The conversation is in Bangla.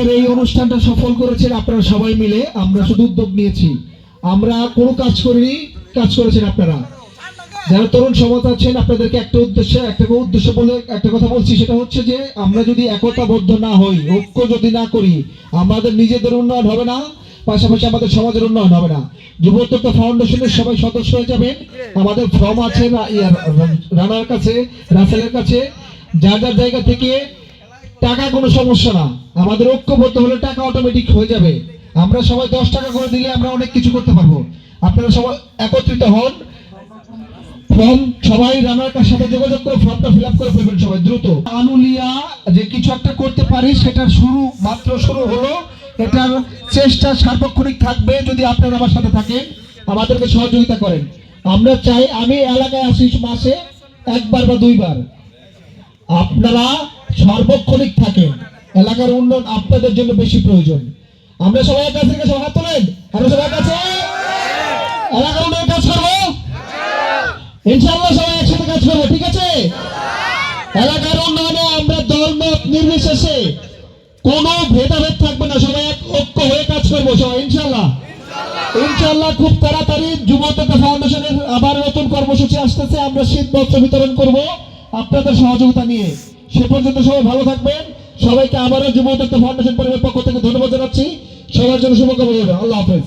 আজকের এই অনুষ্ঠানটা সফল করেছেন আপনারা সবাই মিলে, আমরা শুধু উদ্যোগ নিয়েছি। আমরা কোনো কাজ করিনি, কাজ করেছেন আপনারা। যারা তরুণ সমাজ আছেন, আপনাদেরকে একটা উদ্দেশ্য একটা উদ্দেশ্য বলে একটা কথা বলছি, সেটা হচ্ছে যে আমরা যদি একতাবদ্ধ না হই, ঐক্য যদি না করি, আমাদের নিজেদের উন্নয়ন হবে না, পাশাপাশি আমাদের সমাজের উন্নয়ন হবে না। যুবোদ্যোক্তা ফাউন্ডেশনের সবাই সদস্য হয়ে যাবেন। আমাদের ফর্ম আছে রানার কাছে, রাসেলের কাছে। যার যার জায়গা থেকে টাকা কোনো সমস্যা না। আমাদের ঐক্যবদ্ধ হলে টাকা অটোমেটিক হয়ে যাবে। আমরা সবাই দশ টাকা করে দিলে আমরা অনেক কিছু করতে পারব। আপনারা সবাই একত্রিত হন। ফর্ম সবাই রানার কার সাথে যোগাযোগ করে ফর্মটা ফিল আপ করে ফেলবেন সবাই দ্রুত। আনুলিয়া যে কিছু একটা করতে পারি সেটা শুরু মাত্র শুরু হলো। এটার চেষ্টা সার্বক্ষণিক থাকবে যদি আপনারা আমার সাথে থাকেন। আমাদেরকে সহযোগিতা করেন। আমরা চাই আমি এলাকায় আসি মাসে একবার বা দুইবার। আপনারা সার্বক্ষণিক থাকেন এলাকার উন্নয়ন আপনাদের জন্য বেশি প্রয়োজন। আমরা সবাই কাছে থেকে হাত তোলেন। সবাই কাছে এলাকার উন্নয়ন কাজ করব? ইনশাআল্লাহ সবাই একসাথে কাজ করব, ঠিক আছে? এলাকার উন্নয়নে আমরা দল, মত, নির্বিশেষে কোনো ভেদাভেদ থাকবে না। সবাই এক ঐক্য হয়ে কাজ করব সবাই, ইনশাআল্লাহ। ইনশাআল্লাহ খুব তাড়াতাড়ি যুবদত্তা ফাউন্ডেশনের আবার নতুন কর্মসূচি আসতেছে। আমরা শীত বস্ত্র বিতরণ করব আপনাদের সহযোগিতা নিয়ে। সে পর্যন্ত সবাই ভালো থাকবেন। সবাইকে আবারও যুবদত্তা ফাউন্ডেশন পরিবারের পক্ষ থেকে ধন্যবাদ জানাচ্ছি। সবার জন্য শুভকামনা আল্লাহ হাফেজ।